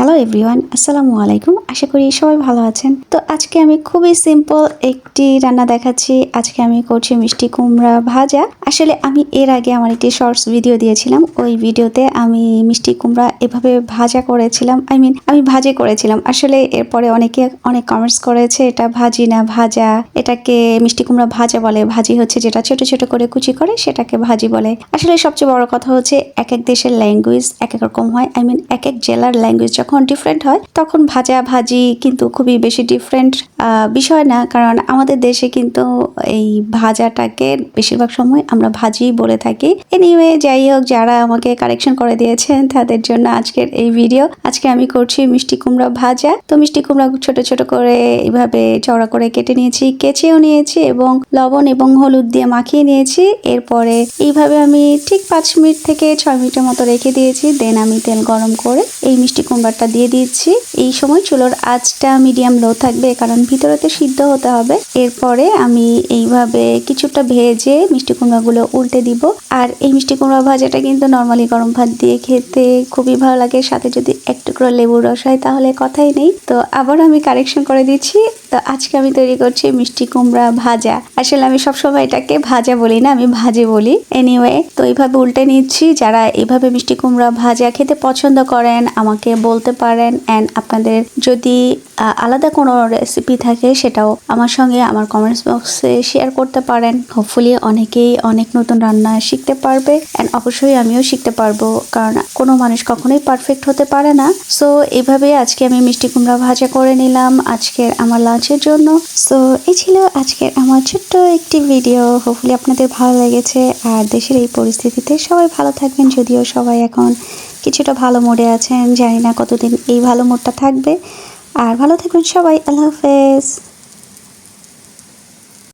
Hello everyone আসসালামু আলাইকুম আশা করি সবাই ভালো আছেন। তো আজকে আমি খুবই সিম্পল একটি রান্না দেখাচ্ছি। আজকে আমি করছি মিষ্টি কুমড়া ভাজা। আসলে আমি এর আগে আমার একটি শর্টস ভিডিও দিয়েছিলাম। ওই ভিডিওতে আমি মিষ্টি কুমড়া এভাবে ভাজা করেছিলাম। আই মিন আমি ভাজি করেছিলাম। আসলে এরপরে অনেকে অনেক কমেন্টস করেছে, এটা ভাজি না, ভাজা। এটাকে মিষ্টি কুমড়া ভাজা বলে। ভাজি হচ্ছে যেটা ছোট ছোট করে কুচি করে, সেটাকে ভাজি বলে। আসলে সবচেয়ে বড় কথা হচ্ছে এক এক দেশের ল্যাঙ্গুয়েজ এক এক রকম হয়। আই মিন এক এক জেলার ল্যাঙ্গুয়েজ ডিফারেন্ট হয়, তখন ভাজা ভাজি কিন্তু খুবই বেশি ডিফারেন্ট বিষয় না। কারণ আমাদের দেশে কিন্তু এই ভাজাটাকে বেশিরভাগ সময় আমরা ভাজি বলে থাকি। এনিওয়ে যাই হোক, যারা আমাকে কারেকশন করে দিয়েছেন, তাদের জন্য আজকের এই ভিডিও আজকে আমি করছি মিষ্টি কুমড়া ভাজা। তো মিষ্টি কুমড়া ছোট ছোট করে এইভাবে চওড়া করে কেটে নিয়েছি, কেচেও নিয়েছি এবং লবণ এবং হলুদ দিয়ে মাখিয়ে নিয়েছি। এরপরে এইভাবে আমি ঠিক পাঁচ মিনিট থেকে ছয় মিনিটের মতো রেখে দিয়েছি। দেন আমি তেল গরম করে এই মিষ্টি কুমড়াটা দিয়ে দিচ্ছি এই সময় চুলোর আঁচটা মিডিয়াম লো থাকবে, কারণ ভিতরেতে সিদ্ধ হতে হবে। এরপরে আমি এইভাবে কিছুটা ভেজে মিষ্টি কুমড়াগুলো উল্টে দিব। আর এই মিষ্টি কুমড়া ভাজাটা কিন্তু নর্মালি গরম ভাত দিয়ে খেতে খুবই ভালো লাগে। সাথে যদি এক টুকরো লেবুর রস হয়, তাহলে কথাই নেই। তো আবার আমি কারেকশন করে দিচ্ছি। তো আজকে আমি তৈরি করছি মিষ্টি কুমড়া ভাজা। আসলে আমি সবসময় এটাকে ভাজা বলি না, আমি ভাজে বলি। এনিওয়ে তো এইভাবে উল্টে নিচ্ছি। যারা এইভাবে মিষ্টি কুমড়া ভাজা খেতে পছন্দ করেন, আমাকে বলতে পারেন। অ্যান্ড আপনাদের যদি আলাদা কোনো রেসিপি থাকে, সেটাও আমার সঙ্গে আমার কমেন্টস বক্সে শেয়ার করতে পারেন। হোপফুলি অনেকেই অনেক নতুন রান্না শিখতে পারবে। অ্যান্ড অবশ্যই আমিও শিখতে পারব, কারণ কোনো মানুষ কখনোই পারফেক্ট হতে পারে না। সো এইভাবে আজকে আমি মিষ্টি কুমড়া ভাজা করে নিলাম। আজকের আমার লাঞ্চের জন্য। সো এই ছিল আজকের আমার ছোট্ট একটি ভিডিও হোপফুলি আপনাদের ভালো লেগেছে। আর দেশের এই পরিস্থিতিতে সবাই ভালো থাকবেন। যদিও সবাই এখন কিছুটা ভালো মোডে আছেন। জানি না কতদিন এই ভালো মোডটা থাকবে। আর ভালো থাকবেন সবাই। আল্লাহ হাফেজ।